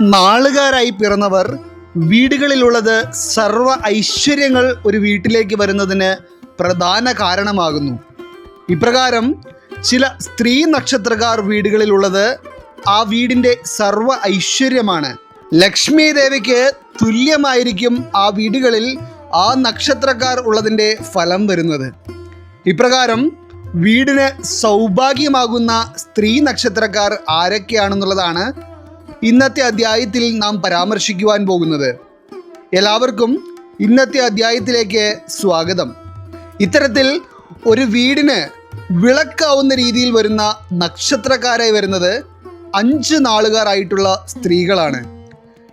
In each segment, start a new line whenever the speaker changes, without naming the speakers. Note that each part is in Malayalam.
നാളുകാരായി പിറന്നവർ വീടുകളിലുള്ളത് സർവ ഐശ്വര്യങ്ങൾ ഒരു വീട്ടിലേക്ക് വരുന്നതിന് പ്രധാന കാരണമാകുന്നു. ഇപ്രകാരം ചില സ്ത്രീ നക്ഷത്രക്കാർ വീടുകളിലുള്ളത് ആ വീടിന്റെ സർവ ഐശ്വര്യമാണ്. ലക്ഷ്മി ദേവിക്ക് തുല്യമായിരിക്കും ആ വീടുകളിൽ ആ നക്ഷത്രക്കാർ ഉള്ളതിന്റെ ഫലം വരുന്നത്. ഇപ്രകാരം വീടിന് സൗഭാഗ്യമാകുന്ന സ്ത്രീ നക്ഷത്രക്കാർ ആരൊക്കെയാണെന്നുള്ളതാണ് ഇന്നത്തെ അധ്യായത്തിൽ നാം പരാമർശിക്കുവാൻ പോകുന്നത്. എല്ലാവർക്കും ഇന്നത്തെ അധ്യായത്തിലേക്ക് സ്വാഗതം. ഇത്തരത്തിൽ ഒരു വീടിന് വിളക്കാവുന്ന രീതിയിൽ വരുന്ന നക്ഷത്രക്കാരായി വരുന്നത് അഞ്ച് നാളുകാരായിട്ടുള്ള സ്ത്രീകളാണ്.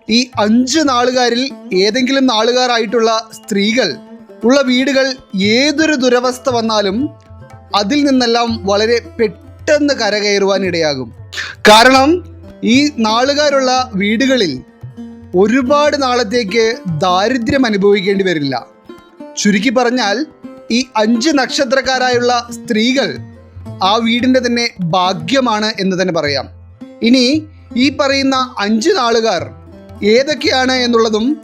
ഈ അഞ്ച് നാളുകാരിൽ ഏതെങ്കിലും നാളുകാരായിട്ടുള്ള സ്ത്രീകൾ ഉള്ള വീടുകൾ ഏതൊരു ദുരവസ്ഥ വന്നാലും അതിൽ നിന്നെല്ലാം വളരെ പെട്ടെന്ന് കരകയറുവാൻ ഇടയാകും. കാരണം ഈ നാളുകാരുള്ള വീടുകളിൽ ഒരുപാട് നാളത്തേക്ക് ദാരിദ്ര്യം അനുഭവിക്കേണ്ടി വരില്ല. ചുരുക്കി പറഞ്ഞാൽ ഈ അഞ്ച് നക്ഷത്രക്കാരായുള്ള സ്ത്രീകൾ ആ വീടിന്റെ തന്നെ ഭാഗ്യമാണ് എന്ന് തന്നെ പറയാം. ഇനി ഈ പറയുന്ന അഞ്ച് നാളുകാർ ഏതൊക്കെയാണ് എന്നുള്ളതും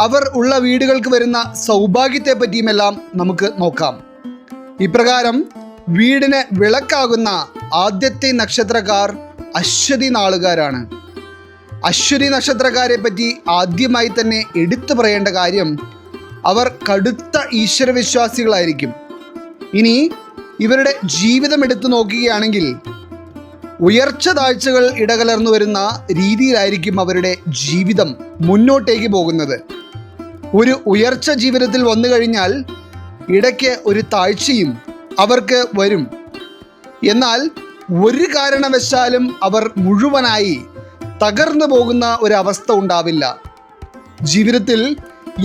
അവർ ഉള്ള വീടുകൾക്ക് വരുന്ന സൗഭാഗ്യത്തെ പറ്റിയുമെല്ലാം നമുക്ക് നോക്കാം. ഇപ്രകാരം വീടിന് വിളക്കാകുന്ന ആദ്യത്തെ നക്ഷത്രക്കാർ അശ്വതി നാളുകാരാണ്. അശ്വതി നക്ഷത്രക്കാരെ പറ്റി ആദ്യമായി തന്നെ എടുത്തു പറയേണ്ട കാര്യം അവർ കടുത്ത ഈശ്വരവിശ്വാസികളായിരിക്കും. ഇനി ഇവരുടെ ജീവിതം എടുത്തു നോക്കുകയാണെങ്കിൽ ഉയർച്ച താഴ്ചകൾ ഇടകലർന്നു വരുന്ന രീതിയിലായിരിക്കും അവരുടെ ജീവിതം മുന്നോട്ടേക്ക് പോകുന്നത്. ഒരു ഉയർച്ച ജീവിതത്തിൽ വന്നു കഴിഞ്ഞാൽ ഇടയ്ക്ക് ഒരു താഴ്ചയും അവർക്ക് വരും. എന്നാൽ ഒരു കാരണവശാലും അവർ മുഴുവനായി തകർന്നു പോകുന്ന ഒരവസ്ഥ ഉണ്ടാവില്ല. ജീവിതത്തിൽ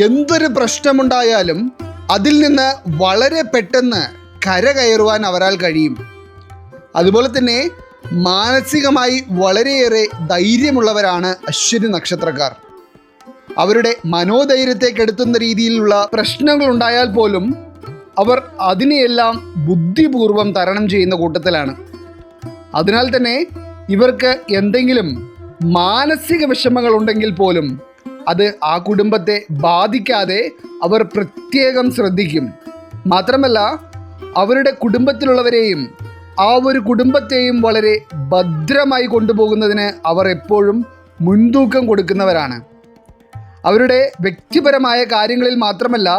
എന്തൊരു പ്രശ്നമുണ്ടായാലും അതിൽ നിന്ന് വളരെ പെട്ടെന്ന് കരകയറുവാൻ അവരാൽ കഴിയും. അതുപോലെ തന്നെ മാനസികമായി വളരെയേറെ ധൈര്യമുള്ളവരാണ് അശ്വിനി നക്ഷത്രക്കാർ. അവരുടെ മനോധൈര്യത്തെ കെടുത്തുന്ന രീതിയിലുള്ള പ്രശ്നങ്ങൾ ഉണ്ടായാൽ പോലും അവർ അതിനെയെല്ലാം ബുദ്ധിപൂർവം തരണം ചെയ്യുന്ന കൂട്ടത്തിലാണ്. അതിനാൽ തന്നെ ഇവർക്ക് എന്തെങ്കിലും മാനസിക വിഷമങ്ങൾ ഉണ്ടെങ്കിൽ പോലും അത് ആ കുടുംബത്തെ ബാധിക്കാതെ അവർ പ്രത്യേകം ശ്രദ്ധിക്കും. മാത്രമല്ല അവരുടെ കുടുംബത്തിലുള്ളവരെയും ആ ഒരു കുടുംബത്തെയും വളരെ ഭദ്രമായി കൊണ്ടുപോകുന്നതിന് അവർ എപ്പോഴും മുൻതൂക്കം കൊടുക്കുന്നവരാണ്. അവരുടെ വ്യക്തിപരമായ കാര്യങ്ങളിൽ മാത്രമല്ല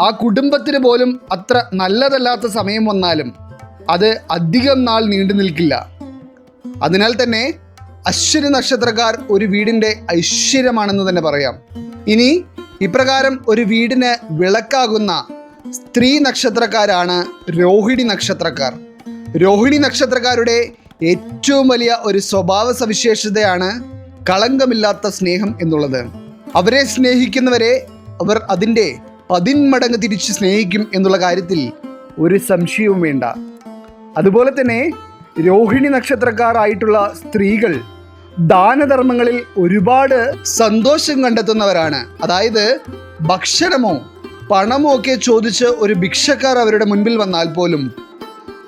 ആ കുടുംബത്തിന് പോലും അത്ര നല്ലതല്ലാത്ത സമയം വന്നാലും അത് അധികം നാൾ നീണ്ടു നിൽക്കില്ല. അതിനാൽ തന്നെ അശ്വിനി നക്ഷത്രക്കാർ ഒരു വീടിന്റെ ഐശ്വര്യമാണെന്ന് തന്നെ പറയാം. ഇനി ഇപ്രകാരം ഒരു വീടിന് വിളക്കാകുന്ന സ്ത്രീ നക്ഷത്രക്കാരാണ് രോഹിണി നക്ഷത്രക്കാർ. രോഹിണി നക്ഷത്രക്കാരുടെ ഏറ്റവും വലിയ ഒരു സ്വഭാവ സവിശേഷതയാണ് കളങ്കമില്ലാത്ത സ്നേഹം എന്നുള്ളത്. അവരെ സ്നേഹിക്കുന്നവരെ അവർ അതിന്റെ പതിന്മടങ്ങ് തിരിച്ച് സ്നേഹിക്കും എന്നുള്ള കാര്യത്തിൽ ഒരു സംശയവും വേണ്ട. അതുപോലെ തന്നെ രോഹിണി നക്ഷത്രക്കാരായിട്ടുള്ള സ്ത്രീകൾ ദാനധർമ്മങ്ങളിൽ ഒരുപാട് സന്തോഷം കണ്ടെത്തുന്നവരാണ്. അതായത് ഭക്ഷണമോ പണമോ ഒക്കെ ചോദിച്ച് ഒരു ഭിക്ഷക്കാർ അവരുടെ മുൻപിൽ വന്നാൽ പോലും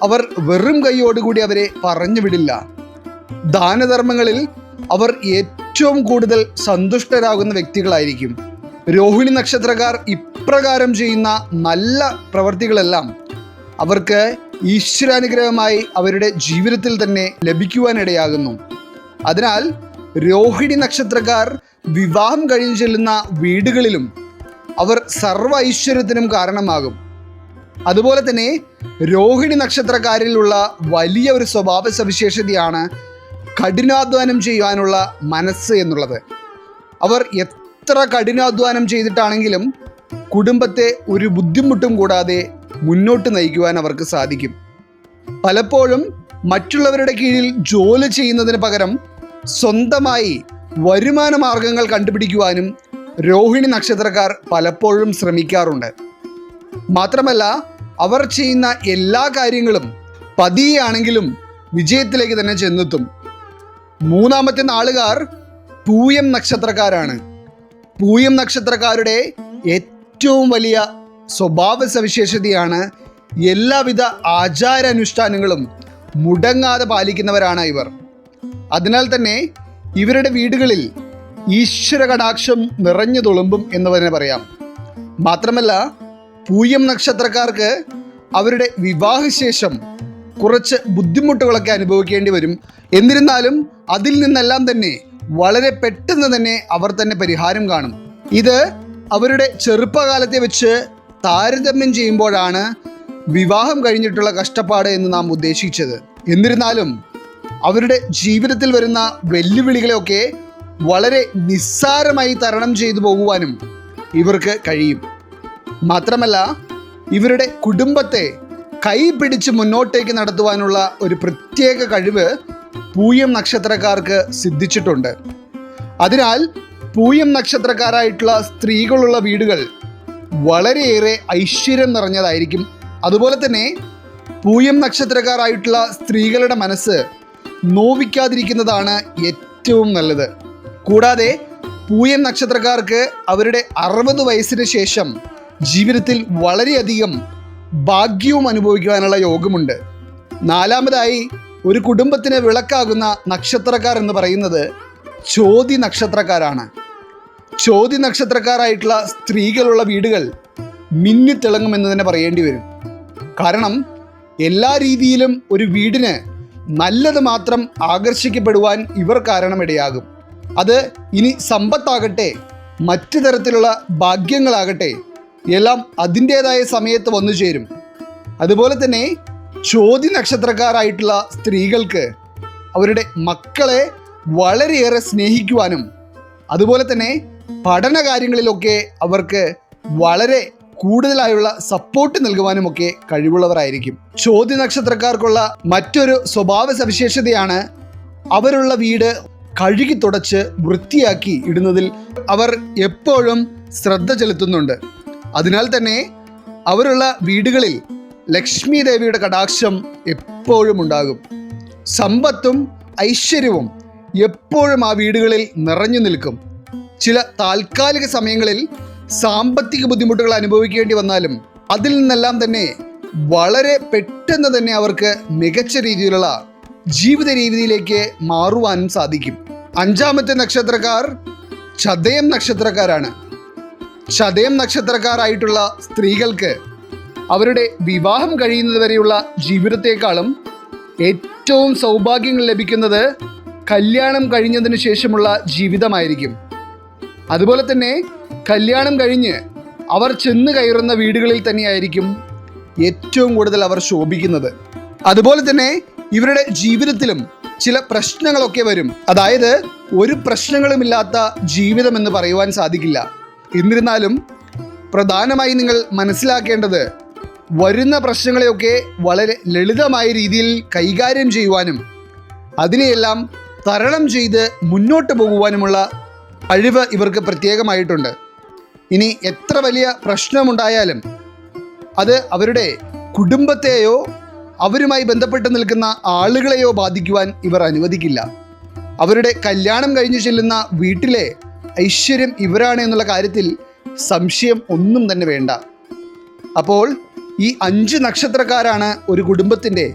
അവർ വെറും കൈയോടുകൂടി അവരെ പറഞ്ഞു വിടില്ല ദാനധർമ്മങ്ങളിൽ അവർ ഏറ്റവും കൂടുതൽ സന്തുഷ്ടരാകുന്ന വ്യക്തികളായിരിക്കും. രോഹിണി നക്ഷത്രക്കാർ ഇപ്രകാരം ചെയ്യുന്ന നല്ല പ്രവർത്തികളെല്ലാം അവർക്ക് ഈശ്വരാനുഗ്രഹമായി അവരുടെ ജീവിതത്തിൽ തന്നെ ലഭിക്കുവാനിടയാകുന്നു. അതിനാൽ രോഹിണി നക്ഷത്രക്കാർ വിവാഹം കഴിഞ്ഞു ചെല്ലുന്ന വീടുകളിലും അവർ സർവ ഐശ്വര്യത്തിനും കാരണമാകും. അതുപോലെ തന്നെ രോഹിണി നക്ഷത്രക്കാരിലുള്ള വലിയ ഒരു സ്വഭാവ സവിശേഷതയാണ് കഠിനാധ്വാനം ചെയ്യുവാനുള്ള മനസ്സ് എന്നുള്ളത്. അവർ എത്ര കഠിനാധ്വാനം ചെയ്തിട്ടാണെങ്കിലും കുടുംബത്തെ ഒരു ബുദ്ധിമുട്ടും കൂടാതെ മുന്നോട്ട് നയിക്കുവാൻ അവർക്ക് സാധിക്കും. പലപ്പോഴും മറ്റുള്ളവരുടെ കീഴിൽ ജോലി ചെയ്യുന്നതിന് പകരം സ്വന്തമായി വരുമാന മാർഗങ്ങൾ കണ്ടുപിടിക്കുവാനും രോഹിണി നക്ഷത്രക്കാർ പലപ്പോഴും ശ്രമിക്കാറുണ്ട്. മാത്രമല്ല അവർ ചെയ്യുന്ന എല്ലാ കാര്യങ്ങളും പതിയാണെങ്കിലും വിജയത്തിലേക്ക് തന്നെ ചെന്നെത്തും. മൂന്നാമത്തെ നാളുകാർ പൂയം നക്ഷത്രക്കാരാണ്. പൂയം നക്ഷത്രക്കാരുടെ ഏറ്റവും വലിയ സ്വഭാവ സവിശേഷതയാണ് എല്ലാവിധ ആചാരാനുഷ്ഠാനങ്ങളും മുടങ്ങാതെ പാലിക്കുന്നവരാണ് ഇവർ. അതിനാൽ തന്നെ ഇവരുടെ വീടുകളിൽ ഈശ്വര കടാക്ഷം നിറഞ്ഞു തുളുമ്പും എന്ന് തന്നെ പറയാം. മാത്രമല്ല പൂയം നക്ഷത്രക്കാർക്ക് അവരുടെ വിവാഹശേഷം കുറച്ച് ബുദ്ധിമുട്ടുകളൊക്കെ അനുഭവിക്കേണ്ടി വരും. എന്നിരുന്നാലും അതിൽ നിന്നെല്ലാം തന്നെ വളരെ പെട്ടെന്ന് തന്നെ അവർ തന്നെ പരിഹാരം കാണും. ഇത് അവരുടെ ചെറുപ്പകാലത്തെ വെച്ച് താരതമ്യം ചെയ്യുമ്പോഴാണ് വിവാഹം കഴിഞ്ഞിട്ടുള്ള കഷ്ടപ്പാട് എന്ന് നാം ഉദ്ദേശിച്ചത്. എന്നിരുന്നാലും അവരുടെ ജീവിതത്തിൽ വരുന്ന വെല്ലുവിളികളെയൊക്കെ വളരെ നിസ്സാരമായി തരണം ചെയ്തു പോകുവാനും ഇവർക്ക് കഴിയും. മാത്രമല്ല ഇവരുടെ കുടുംബത്തെ കൈ പിടിച്ച് മുന്നോട്ടേക്ക് നടത്തുവാനുള്ള ഒരു പ്രത്യേക കഴിവ് പൂയം നക്ഷത്രക്കാർക്ക് സിദ്ധിച്ചിട്ടുണ്ട്. അതിനാൽ പൂയം നക്ഷത്രക്കാരായിട്ടുള്ള സ്ത്രീകളുള്ള വീടുകൾ വളരെയേറെ ഐശ്വര്യം നിറഞ്ഞതായിരിക്കും. അതുപോലെ തന്നെ പൂയം നക്ഷത്രക്കാരായിട്ടുള്ള സ്ത്രീകളുടെ മനസ്സ് നോവിക്കാതിരിക്കുന്നതാണ് ഏറ്റവും നല്ലത്. കൂടാതെ പൂയം നക്ഷത്രക്കാർക്ക് അവരുടെ അറുപത് വയസ്സിന് ശേഷം ജീവിതത്തിൽ വളരെയധികം ഭാഗ്യവും അനുഭവിക്കുവാനുള്ള യോഗമുണ്ട്. നാലാമതായി ഒരു കുടുംബത്തിന് വിളക്കാകുന്ന നക്ഷത്രക്കാർ എന്ന് പറയുന്നത് ചോതി നക്ഷത്രക്കാരാണ്. ചോതി നക്ഷത്രക്കാരായിട്ടുള്ള സ്ത്രീകളുള്ള വീടുകൾ മിന്നിത്തിളങ്ങുമെന്ന് തന്നെ പറയേണ്ടി വരും. കാരണം എല്ലാ രീതിയിലും ഒരു വീടിന് നല്ലത് മാത്രം ആകർഷിക്കപ്പെടുവാൻ ഇവർ കാരണമിടയാകും. അത് ഇനി സമ്പത്താകട്ടെ മറ്റു തരത്തിലുള്ള ഭാഗ്യങ്ങളാകട്ടെ എല്ലാം അതിന്റേതായ സമയത്ത് വന്നു ചേരും. അതുപോലെ തന്നെ ചോതി നക്ഷത്രക്കാരായിട്ടുള്ള സ്ത്രീകൾക്ക് അവരുടെ മക്കളെ വളരെയേറെ സ്നേഹിക്കുവാനും അതുപോലെ തന്നെ പഠന കാര്യങ്ങളിലൊക്കെ അവർക്ക് വളരെ കൂടുതലായുള്ള സപ്പോർട്ട് നൽകുവാനുമൊക്കെ കഴിവുള്ളവരായിരിക്കും. ചോദ്യ നക്ഷത്രക്കാർക്കുള്ള മറ്റൊരു സ്വഭാവ സവിശേഷതയാണ് അവരുള്ള വീട് കഴുകി തുടച്ച് വൃത്തിയാക്കി ഇടുന്നതിൽ അവർ എപ്പോഴും ശ്രദ്ധ ചെലുത്തുന്നുണ്ട്. അതിനാൽ തന്നെ അവരുള്ള വീടുകളിൽ ലക്ഷ്മി ദേവിയുടെ കടാക്ഷം എപ്പോഴും ഉണ്ടാകും. സമ്പത്തും ഐശ്വര്യവും എപ്പോഴും ആ വീടുകളിൽ നിറഞ്ഞു നിൽക്കും. ചില താൽക്കാലിക സമയങ്ങളിൽ സാമ്പത്തിക ബുദ്ധിമുട്ടുകൾ അനുഭവിക്കേണ്ടി വന്നാലും അതിൽ നിന്നെല്ലാം തന്നെ വളരെ പെട്ടെന്ന് തന്നെ അവർക്ക് മികച്ച രീതിയിലുള്ള ജീവിത രീതിയിലേക്ക് മാറുവാനും സാധിക്കും. അഞ്ചാമത്തെ നക്ഷത്രക്കാർ ചതയം നക്ഷത്രക്കാരാണ്. ചതയം നക്ഷത്രക്കാരായിട്ടുള്ള സ്ത്രീകൾക്ക് അവരുടെ വിവാഹം കഴിയുന്നത് വരെയുള്ള ജീവിതത്തെക്കാളും ഏറ്റവും സൗഭാഗ്യങ്ങൾ ലഭിക്കുന്നത് കല്യാണം കഴിഞ്ഞതിന് ശേഷമുള്ള ജീവിതമായിരിക്കും. അതുപോലെ തന്നെ കല്യാണം കഴിഞ്ഞ് അവർ ചെന്ന് കയറുന്ന വീടുകളിൽ തന്നെയായിരിക്കും ഏറ്റവും കൂടുതൽ അവർ ശോഭിക്കുന്നത്. അതുപോലെ തന്നെ ഇവരുടെ ജീവിതത്തിലും ചില പ്രശ്നങ്ങളൊക്കെ വരും. അതായത് ഒരു പ്രശ്നങ്ങളുമില്ലാത്ത ജീവിതം എന്ന് പറയുവാൻ സാധിക്കില്ല. എന്നിരുന്നാലും പ്രധാനമായി നിങ്ങൾ മനസ്സിലാക്കേണ്ടത് വരുന്ന പ്രശ്നങ്ങളെയൊക്കെ വളരെ ലളിതമായ രീതിയിൽ കൈകാര്യം ചെയ്യുവാനും അതിനെയെല്ലാം തരണം ചെയ്ത് മുന്നോട്ട് പോകുവാനുമുള്ള കഴിവ് ഇവർക്ക് പ്രത്യേകമായിട്ടുണ്ട്. ഇനി എത്ര വലിയ പ്രശ്നമുണ്ടായാലും അത് അവരുടെ കുടുംബത്തെയോ അവരുമായി ബന്ധപ്പെട്ട് നിൽക്കുന്ന ആളുകളെയോ ബാധിക്കുവാൻ ഇവർ അനുവദിക്കില്ല. അവരുടെ കല്യാണം കഴിഞ്ഞു ചെല്ലുന്ന വീട്ടിലെ ഐശ്വര്യം ഇവരാണ് എന്നുള്ള കാര്യത്തിൽ സംശയം ഒന്നും തന്നെ വേണ്ട. അപ്പോൾ ഈ അഞ്ച് നക്ഷത്രക്കാരാണ് ഒരു കുടുംബത്തിന്റെ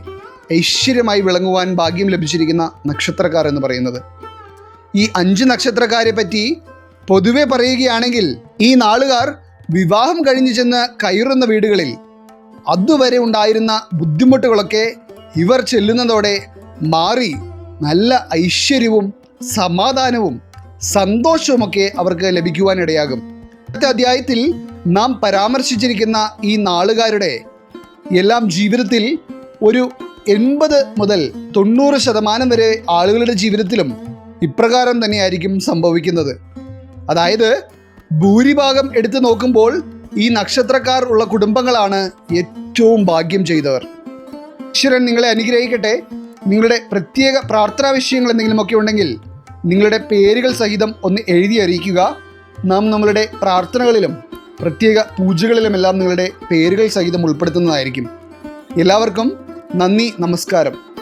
ഐശ്വര്യമായി വിളങ്ങുവാൻ ഭാഗ്യം ലഭിച്ചിരിക്കുന്ന നക്ഷത്രക്കാർ എന്ന് പറയുന്നത്. ഈ അഞ്ച് നക്ഷത്രക്കാരെ പറ്റി പൊതുവെ പറയുകയാണെങ്കിൽ ഈ നാളുകാർ വിവാഹം കഴിഞ്ഞു ചെന്ന് കയറുന്ന വീടുകളിൽ അതുവരെ ഉണ്ടായിരുന്ന ബുദ്ധിമുട്ടുകളൊക്കെ ഇവർ ചെല്ലുന്നതോടെ മാറി നല്ല ഐശ്വര്യവും സമാധാനവും സന്തോഷവുമൊക്കെ അവർക്ക് ലഭിക്കുവാനിടയാകും. അടുത്ത അധ്യായത്തിൽ നാം പരാമർശിച്ചിരിക്കുന്ന ഈ നാളുകാരുടെ എല്ലാം ജീവിതത്തിൽ ഒരു എൺപത് മുതൽ തൊണ്ണൂറ് ശതമാനം വരെ ആളുകളുടെ ജീവിതത്തിലും ഇപ്രകാരം തന്നെയായിരിക്കും സംഭവിക്കുന്നത്. അതായത് ഭൂരിഭാഗം എടുത്തു നോക്കുമ്പോൾ ഈ നക്ഷത്രക്കാർ ഉള്ള കുടുംബങ്ങളാണ് ഏറ്റവും ഭാഗ്യം ചെയ്തവർ. ഈശ്വരൻ നിങ്ങളെ അനുഗ്രഹിക്കട്ടെ. നിങ്ങളുടെ പ്രത്യേക പ്രാർത്ഥനാ വിഷയങ്ങൾ എന്തെങ്കിലുമൊക്കെ ഉണ്ടെങ്കിൽ നിങ്ങളുടെ പേരുകൾ സഹിതം ഒന്ന് എഴുതി അറിയിക്കുക. നാം നമ്മളുടെ പ്രാർത്ഥനകളിലും പ്രത്യേക പൂജകളിലുമെല്ലാം നിങ്ങളുടെ പേരുകൾ സഹിതം ഉൾപ്പെടുത്തുന്നതായിരിക്കും. എല്ലാവർക്കും നന്ദി നമസ്കാരം.